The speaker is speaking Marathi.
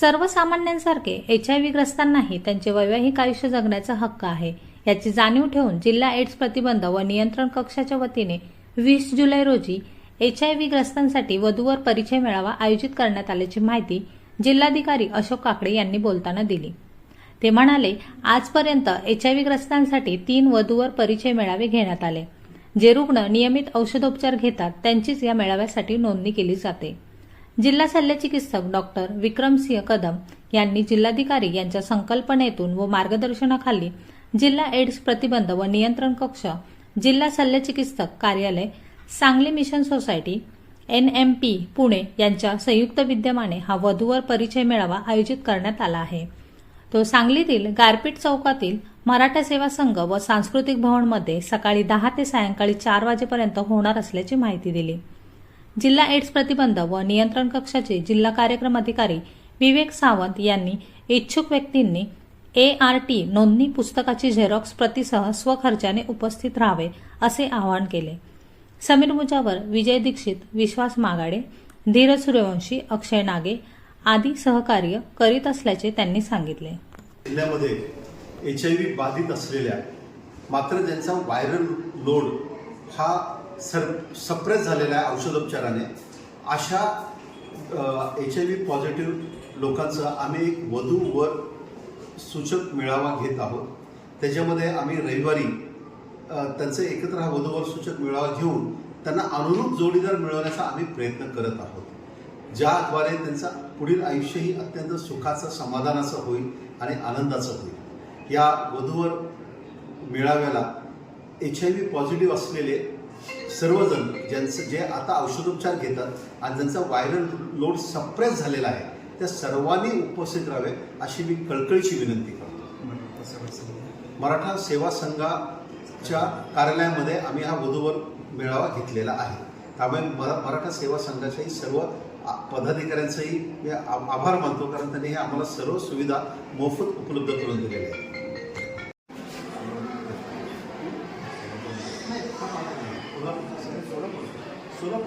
सर्वसामान्यांसारखे एच आय व्ही ग्रस्तांनाही त्यांचे वैवाहिक आयुष्य जगण्याचा हक्क आहे. याची जाणीव ठेवून जिल्हा एड्स प्रतिबंध व नियंत्रण कक्षाच्या वतीने वीस जुलै रोजी एच आय व्ही ग्रस्तांसाठी वधूवर परिचय मेळावा आयोजित करण्यात आल्याची माहिती जिल्हाधिकारी अशोक काकडे यांनी बोलताना दिली. ते म्हणाले आजपर्यंत एच आय व्ही ग्रस्तांसाठी तीन वधूवर परिचय मेळावे घेण्यात आले. जे रुग्ण नियमित औषधोपचार घेतात त्यांचीच या मेळाव्यासाठी नोंदणी केली जाते. जिल्हा शल्यचिकित्सक डॉक्टर विक्रमसिंह कदम यांनी जिल्हाधिकारी यांच्या संकल्पनेतून व मार्गदर्शनाखाली जिल्हा एड्स प्रतिबंध व नियंत्रण कक्ष जिल्हा शल्यचिकित्सक कार्यालय Sangli mission society N M P Pune यांच्या संयुक्त विद्यमाने हा वधूवर परिचय मेळावा आयोजित करण्यात आला आहे. तो सांगलीतील गारपीट चौकातील मराठा सेवा संघ व सांस्कृतिक भवनमध्ये सकाळी दहा ते सायंकाळी चार वाजेपर्यंत होणार असल्याची माहिती दिली. जिल्हा एड्स प्रतिबंध व नियंत्रण कक्षाचे जिल्हा कार्यक्रम अधिकारी विवेक सावंत यांनी इच्छुक व्यक्तींनी ए आर टी नोंदणी पुस्तकाची झेरॉक्स प्रतीसह स्वखर्चाने उपस्थित राहावे असे आवाहन केले. समीर मुजावर विजय दीक्षित विश्वास मागाडे धीरज सूर्यवंशी अक्षय नागे आदी सहकार्य करीत असल्याचे त्यांनी सांगितले. जिल्ह्यामध्ये एच आय व्ही बाधित असलेल्या मात्र ज्यांचा व्हायरल लोड हा सर सप्रेस झालेला आहे औषधोपचाराने अशा एच आय व्ही पॉझिटिव्ह लोकांचं आम्ही एक वधू वर सूचक मेळावा घेत आहोत. त्याच्यामध्ये आम्ही रविवारी त्यांचं एकत्र हा वधूवर सूचक मेळावा घेऊन त्यांना अनुरूप जोडीदार मिळवण्याचा आम्ही प्रयत्न करत आहोत. ज्याद्वारे त्यांचा पुढील आयुष्यही अत्यंत सुखाचं समाधानाचं होईल आणि आनंदाचं होईल. या वधूवर मेळाव्याला एच आय व्ही पॉझिटिव्ह असलेले सर्वजण ज्यांचं जे आता औषधोपचार घेतात आणि ज्यांचा व्हायरल लोड सप्रेस झालेला आहे त्या सर्वांनी उपस्थित राहावे अशी मी कळकळीची विनंती करतो. मराठा सेवा संघाच्या कार्यालयामध्ये आम्ही हा वधूवर मेळावा घेतलेला आहे. त्यामुळे मरा मराठा सेवा संघाच्याही सर्व आ- पदाधिकाऱ्यांचाही मी आभार मानतो कारण त्यांनी हे आम्हाला सर्व सुविधा मोफत उपलब्ध करून दिलेल्या आहेत. sonra